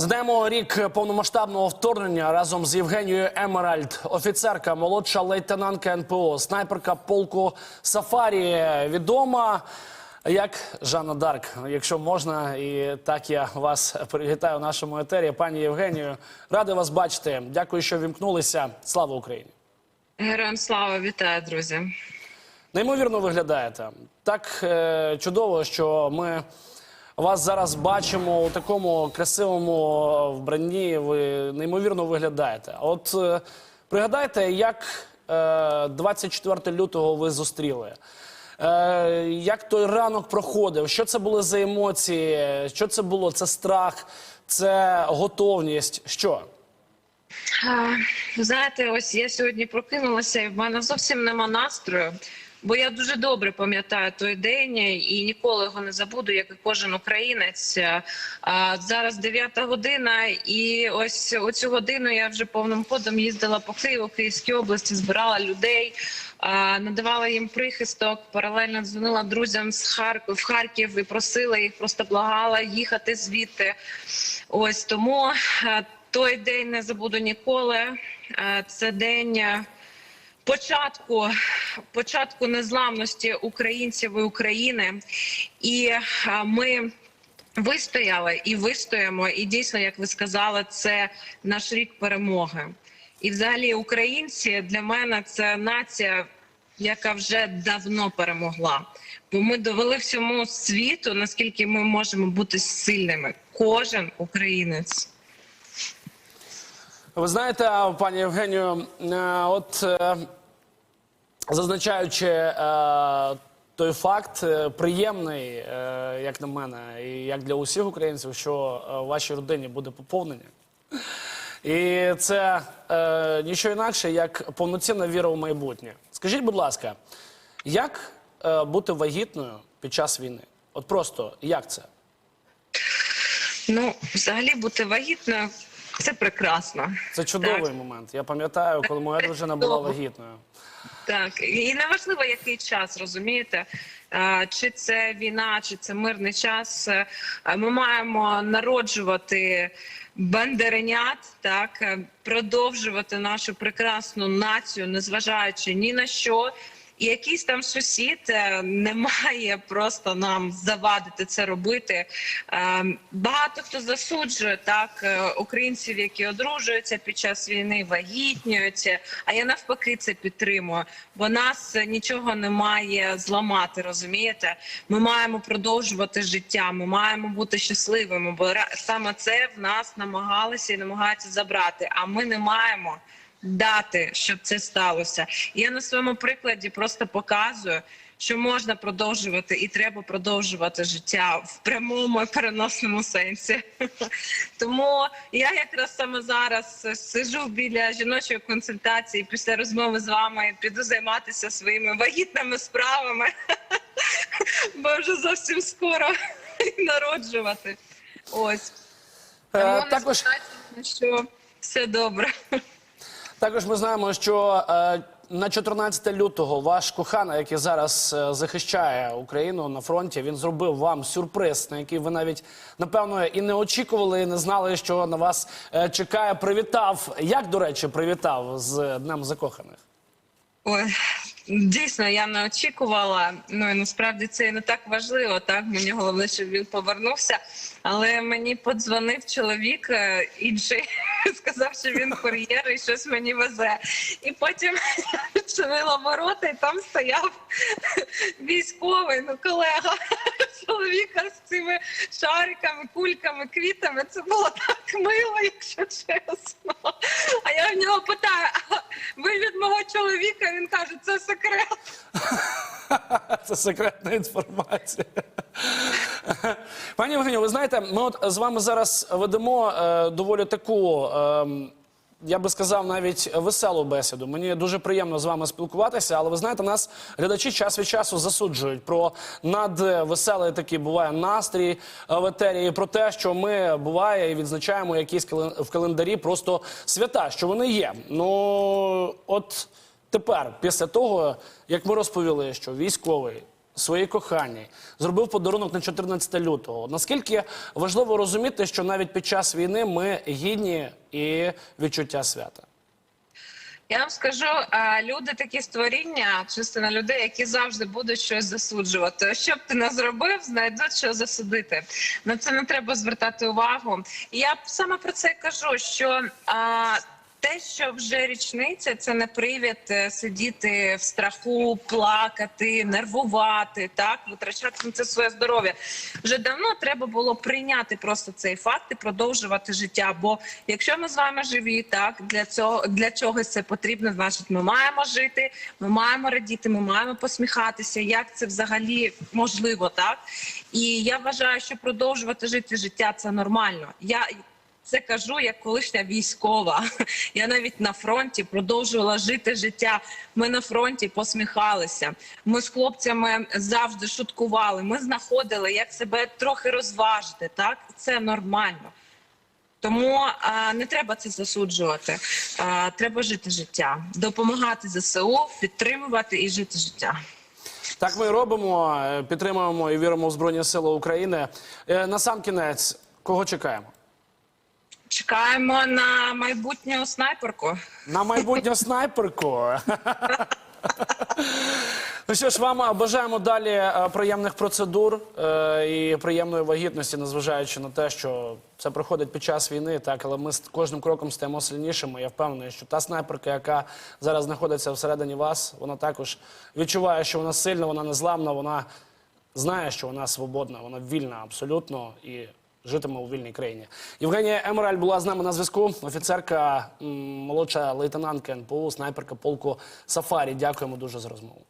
Знаємо рік повномасштабного вторгнення разом з Євгенією Емеральд, офіцерка, молодша лейтенантка НПО, снайперка полку Сафарі, відома як Жанна Дарк. Якщо можна, і так я вас привітаю в нашому етері. Пані Євгенію, радий вас бачити. Дякую, що вімкнулися. Слава Україні! Героям слава, вітаю, друзі. Неймовірно виглядаєте. Так е, чудово, що ми вас зараз бачимо у такому красивому вбранні. Ви неймовірно виглядаєте. От е, пригадайте, як е, 24 лютого ви зустріли. Е, як той ранок проходив? Що це були за емоції? Що це було? Це страх, це готовність. Що? Знаєте, ось я сьогодні прокинулася, і в мене зовсім нема настрою. Бо я дуже добре пам'ятаю той день і ніколи його не забуду, як і кожен українець. А, зараз 9 година, і ось оцю годину я вже повним ходом їздила по Києву, Київській області, збирала людей, надавала їм прихисток. Паралельно дзвонила друзям з Харків в Харків і просила їх, просто благала їхати звідти. Ось тому той день не забуду ніколи. Це день. Початку, початку незламності українців і України, і е, ми. Вистояли і вистоїмо, і дійсно, як ви сказали, це наш рік перемоги. І, взагалі, українці для мене це нація, яка вже давно перемогла. Бо ми довели всьому світу, наскільки ми можемо бути сильними. Кожен українець. Ви знаєте, пані Євгенію, е, от е, зазначаючи е, той факт, е, приємний, е, як на мене, і як для усіх українців, що е, вашій родині буде поповнення. І це е, нічого інакше, як повноцінна віра у майбутнє. Скажіть, будь ласка, як е, бути вагітною під час війни? От просто як це? Ну, взагалі, бути вагітною це прекрасно. Це чудовий Так. момент. Я пам'ятаю, коли моя дружина була вагітною. Так, і неважливо, який час, розумієте, чи це війна, чи це мирний час. Ми маємо народжувати бандеренят, так продовжувати нашу прекрасну націю, незважаючи ні на що. І якийсь там сусід е, не має просто нам завадити це робити. Е, Багато хто засуджує так е, українців, які одружуються під час війни, вагітнюються. А я навпаки це підтримую, бо нас нічого не має зламати. Розумієте? Ми маємо продовжувати життя. Ми маємо бути щасливими, бо саме це в нас намагалися і намагаються забрати. А ми не маємо дати, щоб це сталося. Я на своєму прикладі просто показую. Що можна продовжувати і треба продовжувати життя в прямому і переносному сенсі. Тому я якраз саме зараз сижу біля жіночої консультації після розмови з вами. Піду займатися своїми вагітними справами, бо вже зовсім скоро народжувати. Ось Е, тому не також що все добре. Також ми знаємо, що е, на 14 лютого ваш кохана, який зараз е, захищає Україну на фронті, він зробив вам сюрприз, на який ви навіть напевно і не очікували, і не знали, що на вас е, чекає. Привітав. Як до речі, привітав з Днем закоханих? Ой, дійсно, я не очікувала. Ну і насправді це і не так важливо. Так мені головне, щоб він повернувся. Але мені подзвонив чоловік інший, сказав, що він кур'єр і щось мені везе. І потім я відчинила ворота, і там стояв військовий, ну колега чоловіка з цими шариками, кульками, квітами. Це було так мило, якщо чесно. А я в нього питаю: а ви від мого чоловіка? Він каже, це секрет. Це секретна інформація. Пані Євгенію, ви знаєте, ми от з вами зараз ведемо е, доволі таку. ем, я би сказав навіть веселу бесіду. Мені дуже приємно з вами спілкуватися, але ви знаєте, нас глядачі час від часу засуджують про надвеселий такий буває настрій е, в етері, про те, що ми буває і відзначаємо якісь в календарі просто свята, що вони є. Ну от тепер, після того, як ми розповіли, що військовий своїй коханій, зробив подарунок на 14 лютого. Наскільки важливо розуміти, що навіть під час війни ми гідні і відчуття свята? Я вам скажу, люди такі створіння, частина людей, які завжди будуть щось засуджувати. Що б ти не зробив, знайдуть що засудити. На це не треба звертати увагу. І я саме про це кажу, що а, те, що вже річниця, це не привід е, сидіти в страху, плакати, нервувати, так витрачати на це своє здоров'я. Вже давно треба було прийняти просто цей факт і продовжувати життя. Бо якщо ми з вами живі, так для цього для чогось це потрібно, значить, ми маємо жити, ми маємо радіти, ми маємо посміхатися. Як це взагалі можливо, так і я вважаю, що продовжувати жити життя це нормально. Я це кажу як колишня військова. Я навіть на фронті продовжувала жити життя. Ми на фронті посміхалися. Ми з хлопцями завжди шуткували. Ми знаходили, як себе трохи розважити. Так це нормально. Тому а, не треба це засуджувати. А, треба жити життя, допомагати ЗСУ, підтримувати і жити життя. Так ми робимо, е, підтримуємо і віримо в Збройні Сили України. Е, На сам кінець, кого чекаємо? Чекаємо на майбутню снайперку. На майбутню снайперку. Ну що ж, вам бажаємо далі е, приємних процедур е, і приємної вагітності, незважаючи на те, що це проходить під час війни, так але ми з кожним кроком стаємо сильнішими. Я впевнений, що та снайперка, яка зараз знаходиться всередині вас, вона також відчуває, що вона сильна, вона незламна, вона знає, що вона свободна, вона вільна абсолютно і житиме у вільній країні. Євгенія Емераль була з нами на зв'язку. Офіцерка, молодша лейтенантка НПУ, снайперка полку Сафарі. Дякуємо дуже за розмову.